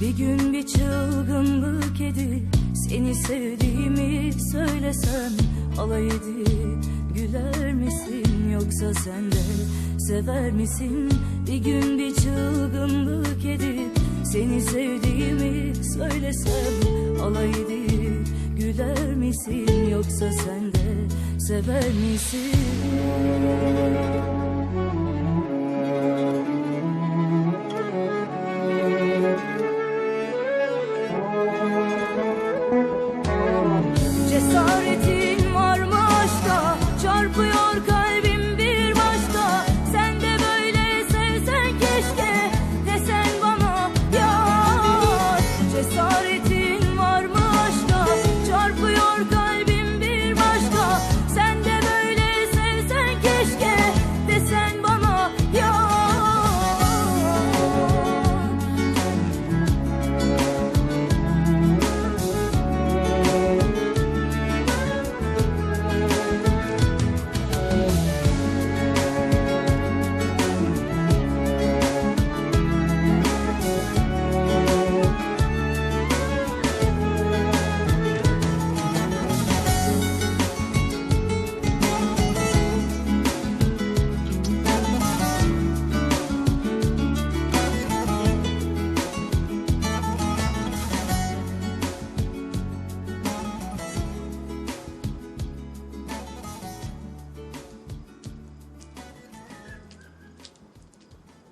Bir gün bir çılgınlık edip seni sevdiğimi söylesem alay edip güler misin yoksa sen de sever misin? Bir gün bir çılgınlık edip seni sevdiğimi söylesem alay edip güler misin yoksa sen de sever misin?